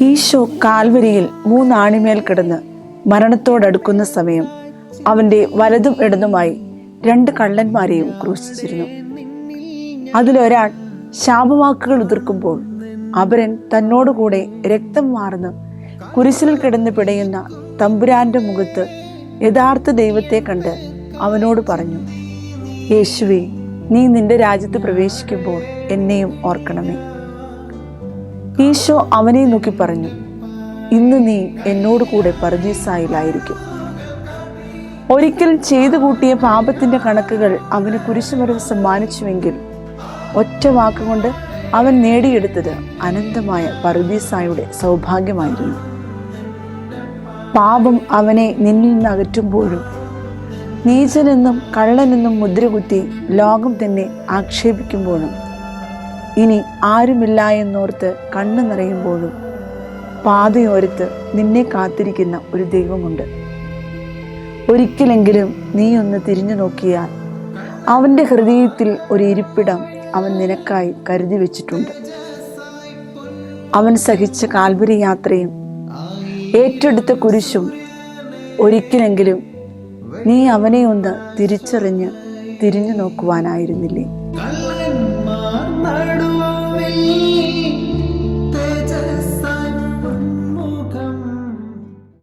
ഈശോ കാൽവരിയിൽ മൂന്നാണിമേൽ കിടന്ന് മരണത്തോടടുക്കുന്ന സമയം അവന്റെ വലതും ഇടതുമായി രണ്ട് കള്ളന്മാരെയും ക്രൂശിച്ചിരുന്നു. അതിലൊരാൾ ശാപവാക്കുകൾ ഉതിർക്കുമ്പോൾ അപരൻ തന്നോടുകൂടെ രക്തം മാറുന്ന കുരിശിൽ കിടന്ന് പിടയുന്ന തമ്പുരാന്റെ മുഖത്ത് യഥാർത്ഥ ദൈവത്തെ കണ്ട് അവനോട് പറഞ്ഞു യേശുവേ നീ നിന്റെ രാജ്യത്ത് പ്രവേശിക്കുമ്പോൾ എന്നെയും ഓർക്കണമേ. ഈശോ അവനെ നോക്കി പറഞ്ഞു ഇന്ന് നീ എന്നോട് കൂടെ പരദീസായിലായിരിക്കും. ഒരിക്കൽ ചെയ്തു കൂട്ടിയ പാപത്തിന്റെ കണക്കുകൾ അവന് കുരിശുമരവ് സമ്മാനിച്ചുവെങ്കിൽ ഒറ്റ വാക്കുകൊണ്ട് അവൻ നേടിയെടുത്തത് അനന്തമായ പറുദീസായുടെ സൗഭാഗ്യമായിരുന്നു. പാപം അവനെ നിന്നിൽ നിന്ന് അകറ്റുമ്പോഴും നീചനെന്നും കള്ളനെന്നും മുദ്രകുത്തി ലോകം തന്നെ ആക്ഷേപിക്കുമ്പോഴും ഇനി ആരുമില്ല എന്നോർത്ത് കണ്ണു നിറയുമ്പോഴും പാതയോരത്ത് നിന്നെ കാത്തിരിക്കുന്ന ഒരു ദൈവമുണ്ട്. ഒരിക്കലെങ്കിലും നീ ഒന്ന് തിരിഞ്ഞു നോക്കിയാൽ അവന്റെ ഹൃദയത്തിൽ ഒരു ഇരിപ്പിടം അവൻ നിനക്കായി കരുതി വെച്ചിട്ടുണ്ട്. അവൻ സഹിച്ച കാൽവരി യാത്രയും ഏറ്റെടുത്ത കുരിശും ഒരിക്കലെങ്കിലും നീ അവനെ ഒന്ന് തിരിച്ചറിഞ്ഞ് തിരിഞ്ഞു നോക്കുവാനായിരുന്നില്ലേ? കള്ളന്മാർ നടുവിൽ